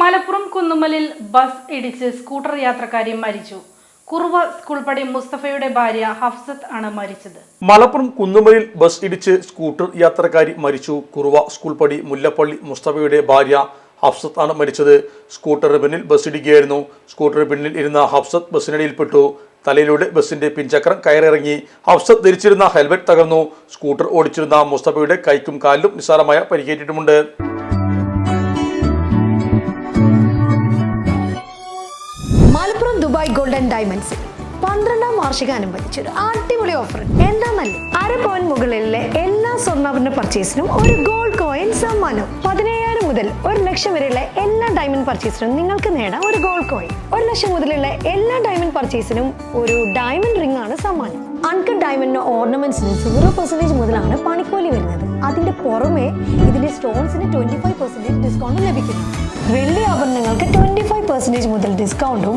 മലപ്പുറം കുന്നുമ്മലിൽ ബസ് ഇടിച്ച് സ്കൂട്ടർ യാത്രക്കാരി മരിച്ചു. കുറുവ സ്കൂൾ പടി മുസ്തഫയുടെ ഭാര്യ ഹഫ്സത്ത് ആണ് മരിച്ചത്. മലപ്പുറം കുന്നുമലിൽ ബസ് ഇടിച്ച് സ്കൂട്ടർ യാത്രക്കാരി മരിച്ചു. കുറുവ സ്കൂൾ പടി മുല്ലപ്പള്ളി മുസ്തഫയുടെ ഭാര്യ ഹഫ്സത്ത് ആണ് മരിച്ചത്. സ്കൂട്ടറിന് പിന്നിൽ ബസ് ഇടിക്കുകയായിരുന്നു. സ്കൂട്ടറിന് പിന്നിൽ ഇരുന്ന ഹഫ്സത്ത് ബസ്സിനിടയിൽപ്പെട്ടു. തലയിലൂടെ ബസ്സിന്റെ പിൻചക്രം കയറിറങ്ങി ഹഫ്സത്ത് ധരിച്ചിരുന്ന ഹെൽമെറ്റ് തകർന്നു. സ്കൂട്ടർ ഓടിച്ചിരുന്ന മുസ്തഫയുടെ കൈക്കും കാലിലും നിസ്സാരമായ പരിക്കേറ്റിട്ടുമുണ്ട്. ദുബായ് ഗോൾഡൻ ഡയമണ്ട്സിൽ പന്ത്രണ്ടാം വാർഷികാനുബന്ധിച്ച് ഒരു അടിപൊളി ഓഫർ എന്താന്നല്ലേ അര പവൻ മുകളിലെ എല്ലാ സ്വർണാഭരണ പർച്ചേസിനും ഒരു ഗോൾഡ് കോയിൻ സമ്മാനം. പതിനയ്യായിരം മുതൽ ഒരു ലക്ഷം വരെയുള്ള എല്ലാ ഡയമണ്ട് പർച്ചേസിനും നിങ്ങൾക്ക് നേടാം ഒരു ഗോൾഡ് കോയിൻ ഒരു ലക്ഷം മുതലുള്ള എല്ലാ ഡയമണ്ട് പർച്ചേസിനും ഒരു ഡയമണ്ട് റിംഗ് ആണ് സമ്മാനം. അൺകട്ട് ഡയമണ്ടിന് ഓർണമെന്റ്സിന് സീറോ പെർസെന്റേജ് മുതലാണ് പണിക്കൂലി വരുന്നത്. അതിന്റെ പുറമെ ഇതിന്റെ സ്റ്റോൺസിന് ട്വന്റി ഫൈവ് പെർസെന്റേജ് ഡിസ്കൗണ്ട് ലഭിക്കുന്നു. വെള്ളി ആഭരണങ്ങൾക്ക് ട്വന്റി ഫൈവ് പെർസെന്റേജ് മുതൽ ഡിസ്കൗണ്ടും